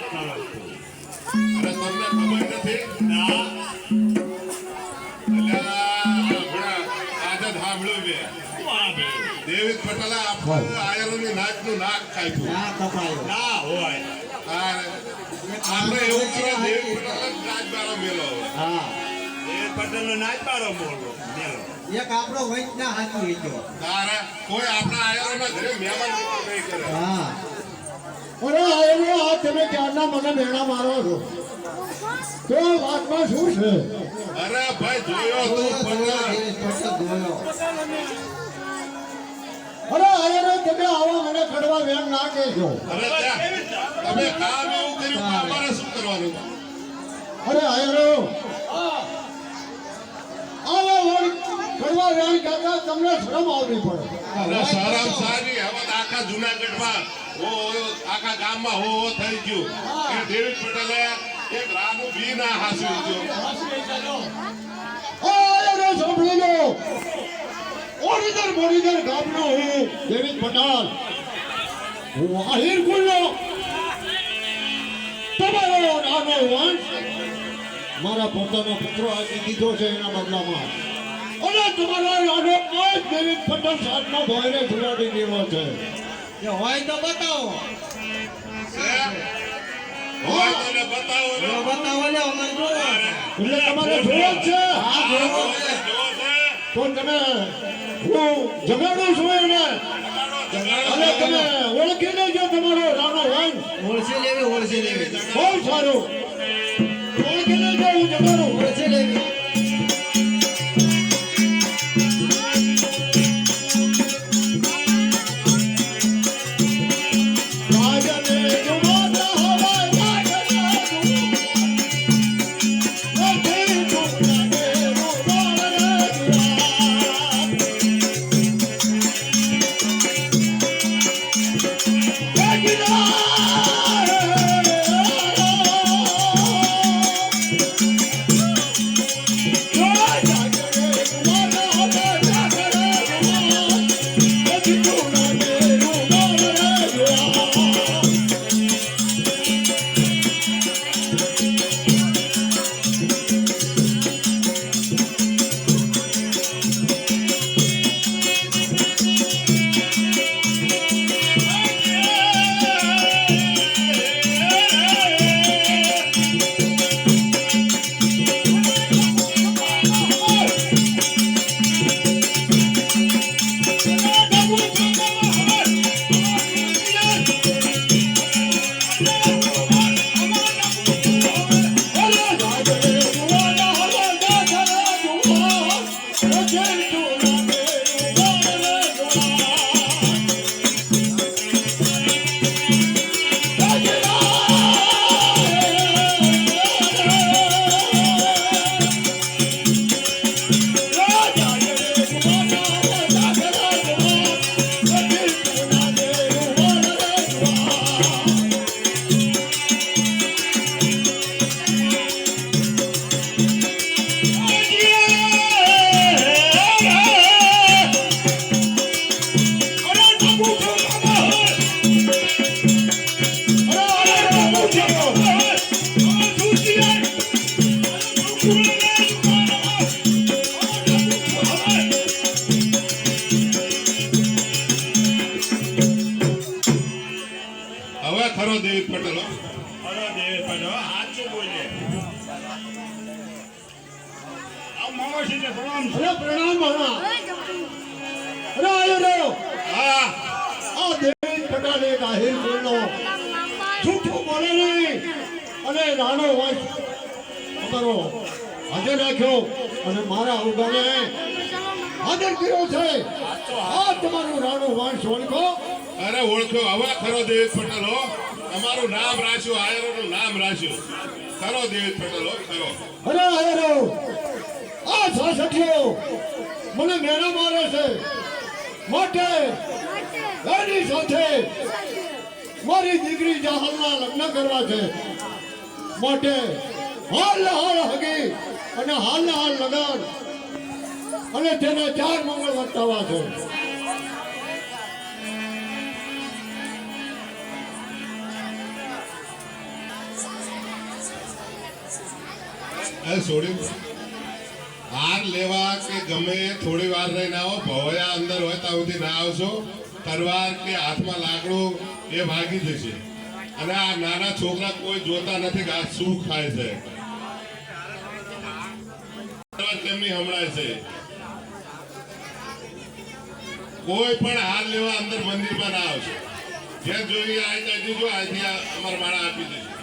કરો. તમને ખબર નથી ના પટેલે આયરોની નાકનું નાક કાપ્યું. ના હોય આપણે એવું કરો, દેવિક પટેલે જ રાજદ્વારો મેલો. હા એ નાચ પાડો મોટો એક આપણો હાથી તારે કોઈ આપણા આયરોના ઘરે મહેમાન નહીં કરે. હા અરે આયરો આ તમે ક્યારના મને મેળા મારો છો? તો વાતમાં શું છે? અરે ભાઈ જોયો તું. અરે આયરો તમે આવા મને કરવા વેણ ના કહેશો અરે તમે કામ એવું કર્યું અમારે શું કરવાનું? અરે આયરો આવા વણ કરવા વેણ કહેતા તમને શરમ આવવી પડે. અરે શરમ સારી હવે આખા જુનાગઢમાં આખા ગામમાં હો હો થઈ ગયું. કે દેવિક પટેલે એક રાનું બી ના હાંસવી ગયો સાંભળી લો. ઓરિજર મોરિજર ગામનો હું દેવિક પટેલ. હું આહિર કુલ્લો તમારો નાનો વંશ. મારા પોતાનો પુત્રો આપી દીધો છે એના બદલામાં. અને તમારો નાનો પાંચ દેવિક પટેલ સાહેબનો ભોયને સુવાડી દીધો છે. એ હોય તો બતાવો. બતાવો ને. અમને જોવો એટલે તમારે જોવો જ છે. હા જોવો જો છે. છે, તો તમે હું જગાડું છું એને. અને તમે ઓળખી લેજો તમારો રાણો વંશ ઓળખી લેવી ઓળખી લેવી. બહુ સારું. Shut હવે ખરો દેવિક પટેલ. હો. અરે પટેલ, સાચું બોલે. મામાશ્રીને પ્રણામ છે. પ્રણામ અરે આયો રહ્યો હા. આ દેવી પટેલ એક આહિર જૂઠું બોલે નહીં. અને રાણો વંશ અમારો હાજર રાખ્યો અને મારા ઉગાને હાજર કર્યો છે. આ તમારું રાણો વંશ ઓળખો અરે ઓળખ્યો હવે ખરો દેવિક પટેલો. તમારું નામ રાખ્યું આયરોનું નામ રાખ્યું. ખરો દેવિક પટેલો ખરો. અરે આયરો આ સાસઠીઓ મને મેળા મારે છે. માટે એની સાથે મારી દીકરી જાહલના લગ્ન કરવા છે. માટે હાલ હાલ હગી અને હાલના હાલ લગન. અને તેના ચાર મંગળ વર્તાવા છે. હાર લેવા કે ગમે થોડી વાર રહીને આવો. ભવયા અંદર હોય ત્યાં સુધી ના આવશો. તલવાર કે હાથમાં લાકડું એ ભાગી જશે. અને આ નાના છોકરા કોઈ જોતા નથી કે આ શું ખાય છે. કેમની હમણાં છે. કોઈ પણ હાર લેવા અંદર મંદિરમાં ના આવશે. જ્યાં જોઈએ આ જો અહીંથી આ અમારા માળા આપી દેશે